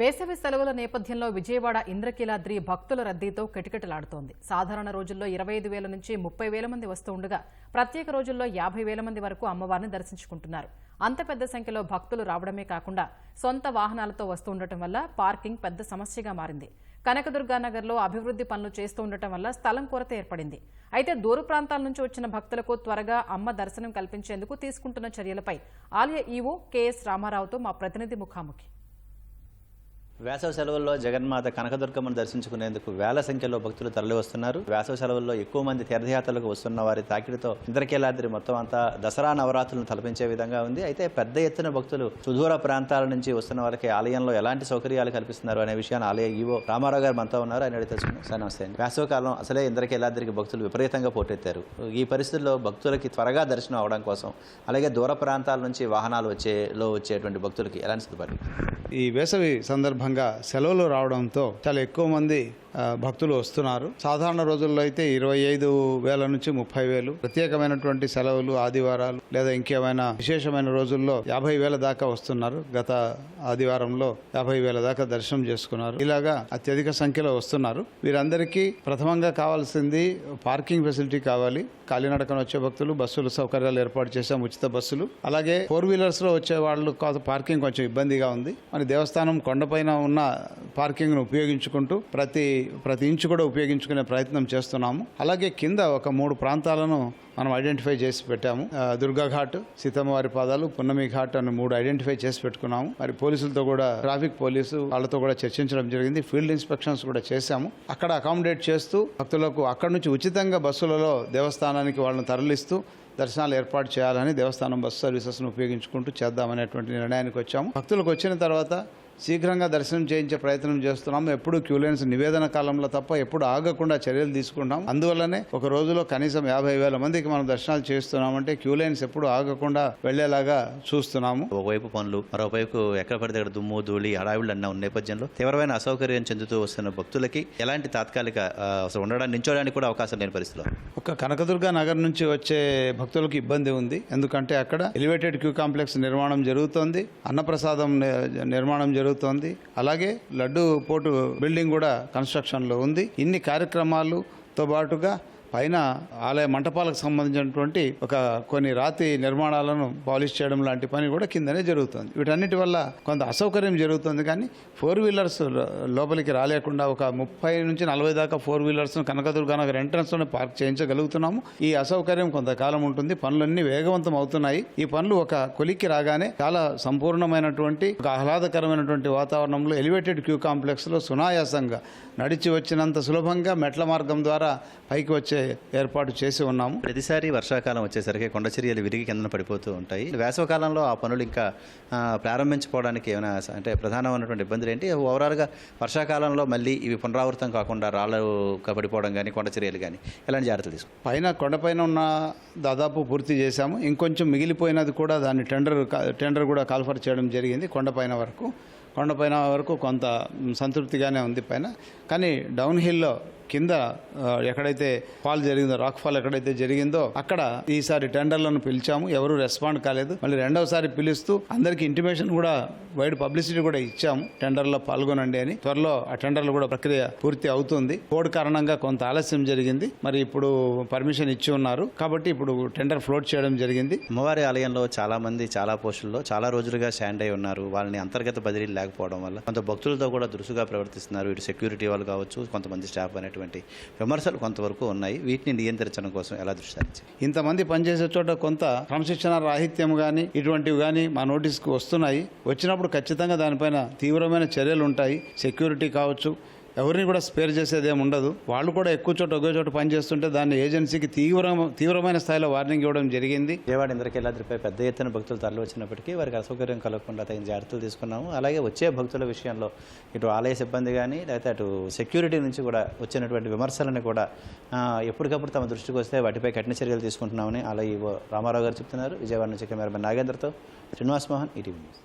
వేసవి సెలవుల నేపథ్యంలో విజయవాడ ఇంద్రకీలాద్రి భక్తుల రద్దీతో కిటకిటలాడుతోంది. సాధారణ రోజుల్లో ఇరవై ఐదు వేల నుంచి ముప్పై వేల మంది వస్తూ ఉండగా ప్రత్యేక రోజుల్లో యాభై వేల మంది వరకు అమ్మవారిని దర్శించుకుంటున్నారు. అంత పెద్ద సంఖ్యలో భక్తులు రావడమే కాకుండా సొంత వాహనాలతో వస్తూ ఉండటం వల్ల పార్కింగ్ పెద్ద సమస్యగా మారింది. కనకదుర్గానగర్లో అభివృద్ధి పనులు చేస్తూ ఉండటం వల్ల స్థలం కొరత ఏర్పడింది. అయితే దూర ప్రాంతాల నుంచి వచ్చిన భక్తులకు త్వరగా అమ్మ దర్శనం కల్పించేందుకు తీసుకుంటున్న చర్యలపై ఆలయ ఈవో కెఎస్ రామారావుతో మా ప్రతినిధి ముఖాముఖి. వేసవి సెలవుల్లో జగన్మాత కనకదుర్గమ్మను దర్శించుకునేందుకు వేల సంఖ్యలో భక్తులు తరలి వస్తున్నారు వేసవి సెలవుల్లో ఎక్కువ మంది తీర్థయాత్రలకు వస్తున్న వారి తాకిడితో ఇంద్రకీలాద్రి మొత్తం అంతా దసరా నవరాత్రులను తలపించే విధంగా ఉంది. అయితే పెద్ద ఎత్తున భక్తులు సుదూర ప్రాంతాల నుంచి వస్తున్న వారికి ఆలయంలో ఎలాంటి సౌకర్యాలు కల్పిస్తున్నారు అనే విషయాన్ని ఆలయ ఈవో రామారావు గారు మనతో ఉన్నారు. ఆయన అడిగి తెలుసుకుందాం సార్ నమస్తే అండి. అసలే ఇంద్రకీలాద్రికి భక్తులు విపరీతంగా పోటెత్తారు. ఈ పరిస్థితుల్లో భక్తులకి త్వరగా దర్శనం అవడం కోసం అలాగే దూర ప్రాంతాల నుంచి వాహనాలు వచ్చేలో వచ్చేటువంటి భక్తులకి ఎలాంటి సిద్ధపడి ఈ వేసవి సందర్భం సందర్భంగా సెలవులు రావడంతో చాలా ఎక్కువ మంది భక్తులు వస్తున్నారు. సాధారణ రోజుల్లో అయితే ఇరవై ఐదు వేల నుంచి ముప్పై వేలు. ప్రత్యేకమైనటువంటి సెలవులు ఆదివారాలు లేదా ఇంకేమైనా విశేషమైన రోజుల్లో యాభై వేల దాకా వస్తున్నారు. గత ఆదివారంలో యాభై వేల దాకా దర్శనం చేసుకున్నారు. ఇలాగా అత్యధిక సంఖ్యలో వస్తున్నారు. వీరందరికీ ప్రథమంగా కావాల్సింది పార్కింగ్ ఫెసిలిటీ కావాలి. కాలినడకన వచ్చే భక్తులు బస్సులు సౌకర్యాలు ఏర్పాటు చేశాం ఉచిత బస్సులు. అలాగే ఫోర్ వీలర్స్లో వచ్చే వాళ్ళు కాస్త పార్కింగ్ కొంచెం ఇబ్బందిగా ఉంది. మరి దేవస్థానం కొండపైన ఉన్న పార్కింగ్ను ఉపయోగించుకుంటూ ప్రతి ప్రతి ఇంచు కూడా ఉపయోగించుకునే ప్రయత్నం చేస్తున్నాము. అలాగే కింద ఒక మూడు ప్రాంతాలను మనం ఐడెంటిఫై చేసి పెట్టాము. దుర్గాఘాట్ దుర్గా ఘాట్ సీతమ్మవారి పాదాలు పున్నమి ఘాట్ అని మూడు ఐడెంటిఫై చేసి పెట్టుకున్నాము. మరి పోలీసులతో కూడా ట్రాఫిక్ పోలీసు వాళ్ళతో కూడా చర్చించడం జరిగింది. ఫీల్డ్ ఇన్స్పెక్షన్స్ కూడా చేశాము. అక్కడ అకామిడేట్ చేస్తూ భక్తులకు అక్కడ నుంచి ఉచితంగా బస్సులలో దేవస్థానానికి వాళ్ళని తరలిస్తూ దర్శనాలు ఏర్పాటు చేయాలని దేవస్థానం బస్సు సర్వీసెస్ను ఉపయోగించుకుంటూ చేద్దామనేటువంటి నిర్ణయానికి వచ్చాము. భక్తులకు వచ్చిన తర్వాత శీఘ్రంగా దర్శనం చేయించే ప్రయత్నం చేస్తున్నాము. ఎప్పుడు క్యూ లైన్స్ నివేదన కాలంలో తప్ప ఎప్పుడు ఆగకుండా చర్యలు తీసుకుంటాం అందువల్లనే ఒక రోజులో కనీసం యాభై వేల మందికి మనం దర్శనాలు చేస్తున్నామంటే క్యూ లైన్స్ ఎప్పుడు ఆగకుండా వెళ్ళేలాగా చూస్తున్నాము. ఒకవైపు పనులు మరోవైపు ఎక్కడ పడితే అక్కడ దుమ్ము ధూళి హడావిళ్ళు అన్న ఉన్న నేపథ్యంలో తీవ్రమైన అసౌకర్యం చెందుతూ వస్తున్న భక్తులకి ఎలాంటి తాత్కాలిక అసలు ఉండడానికి నించోడానికి కూడా అవకాశం లేని పరిస్థితిలో ఒక కనకదుర్గ నగర్ నుంచి వచ్చే భక్తులకు ఇబ్బంది ఉంది. ఎందుకంటే అక్కడ ఎలివేటెడ్ క్యూ కాంప్లెక్స్ నిర్మాణం జరుగుతోంది. అన్నప్రసాదం నిర్మాణం జరుగుతోంది. జరుగుతోంది అలాగే లడ్డు పోటు బిల్డింగ్ కూడా కన్స్ట్రక్షన్లో ఉంది. ఇన్ని కార్యక్రమాలతో పాటుగా పైన ఆలయ మంటపాలకు సంబంధించినటువంటి ఒక కొన్ని రాతి నిర్మాణాలను పాలిష్ చేయడం లాంటి పని కూడా కిందనే జరుగుతుంది. వీటన్నిటి వల్ల కొంత అసౌకర్యం జరుగుతుంది కానీ ఫోర్ వీలర్స్ లో- లోపలికి రాలేకుండా ఒక ముప్పై నుంచి నలభై దాకా four wheelers Kanakadurganagar entrance park చేయించగలుగుతున్నాము. ఈ అసౌకర్యం కొంతకాలం ఉంటుంది. పనులన్నీ వేగవంతం అవుతున్నాయి. ఈ పనులు ఒక కొలిక్కి రాగానే చాలా సంపూర్ణమైనటువంటి ఒక ఆహ్లాదకరమైనటువంటి వాతావరణంలో ఎలివేటెడ్ క్యూ కాంప్లెక్స్లో సునాయాసంగా నడిచి వచ్చినంత సులభంగా మెట్ల మార్గం ద్వారా పైకి వచ్చే ఏర్పాటు చేసి ఉన్నాము. ప్రతిసారి వర్షాకాలం వచ్చేసరికి కొండ చర్యలు విరిగి కిందన పడిపోతూ ఉంటాయి. వేసవకాలంలో ఆ పనులు ఇంకా ప్రారంభించుకోవడానికి ఏమైనా అంటే ప్రధానమైనటువంటి ఇబ్బందులు ఏంటి? ఓవరాల్గా వర్షాకాలంలో మళ్ళీ ఇవి పునరావృతం కాకుండా రాళ్ళు పడిపోవడం కానీ కొండ చర్యలు కానీ ఎలాంటి జాగ్రత్తలు తీసుకుంటారు పైన కొండపైన ఉన్న దాదాపు పూర్తి చేశాము. ఇంకొంచెం మిగిలిపోయినది కూడా దాన్ని టెండర్ టెండర్ కూడా కాల్ఫర్ చేయడం జరిగింది కొండపైన వరకు. కొండపైన వరకు కొంత సంతృప్తిగానే ఉంది పైన. కానీ డౌన్ హిల్లో కింద ఎక్కడైతే ఫాల్ జరిగిందో రాక్ ఫాల్ ఎక్కడైతే జరిగిందో అక్కడ ఈసారి టెండర్లను పిలిచాము. ఎవరు రెస్పాండ్ కాలేదు. మళ్ళీ రెండవసారి పిలుస్తూ అందరికి ఇంటిమేషన్ కూడా వైడ్ పబ్లిసిటీ కూడా ఇచ్చాము. టెండర్లో పాల్గొనండి అని. త్వరలో ఆ టెండర్లు కూడా ప్రక్రియ పూర్తి అవుతుంది. కోడ్ కారణంగా కొంత ఆలస్యం జరిగింది. మరి ఇప్పుడు పర్మిషన్ ఇచ్చి ఉన్నారు. కాబట్టి ఇప్పుడు టెండర్ ఫ్లోట్ చేయడం జరిగింది. అమ్మవారి ఆలయంలో చాలా మంది చాలా పోస్టుల్లో చాలా రోజులుగా స్టాండ్ అయి ఉన్నారు. వాళ్ళని అంతర్గత బదిలీలు లేకపోవడం వల్ల కొంత భక్తులతో కూడా దురుసుగా ప్రవర్తిస్తున్నారు. ఇటు సెక్యూరిటీ వాళ్ళు కావచ్చు కొంతమంది స్టాఫ్ అనేటువంటి విమర్శలు కొంతవరకు ఉన్నాయి. వీటిని నియంత్రించడం కోసం ఎలా దృష్టి సారించారు? ఇంతమంది పనిచేసే చోట కొంత క్రమశిక్షణ రాహిత్యం కానీ ఇటువంటివి కానీ మా నోటీస్కి వస్తున్నాయి. వచ్చినప్పుడు ఖచ్చితంగా దానిపైన తీవ్రమైన చర్యలు ఉంటాయి సెక్యూరిటీ కావచ్చు ఎవరిని కూడా స్పేర్ చేసేది ఏమి ఉండదు. వాళ్ళు కూడా ఎక్కువ చోట ఒకే చోట పనిచేస్తుంటే దాన్ని ఏజెన్సీకి తీవ్ర తీవ్రమైన స్థాయిలో వార్నింగ్ ఇవ్వడం జరిగింది. విజయవాడ ఇంద్రకీలాద్రిపై పెద్ద ఎత్తున భక్తులు తరలి వచ్చినప్పటికీ వారికి అసౌకర్యం కలగకుండా తగిన జాగ్రత్తలు తీసుకున్నాము. అలాగే వచ్చే భక్తుల విషయంలో ఇటు ఆలయ సిబ్బంది కానీ లేకపోతే అటు సెక్యూరిటీ నుంచి కూడా వచ్చినటువంటి విమర్శలను కూడా ఎప్పటికప్పుడు తమ దృష్టికి వస్తే వాటిపై కఠిన చర్యలు తీసుకుంటున్నామని అలా రామారావు గారు చెప్తున్నారు. విజయవాడ నుంచి కెమెరామెన్ నాగేంద్రతో శ్రీనివాస్ మోహన్ ఈటీవీ న్యూస్.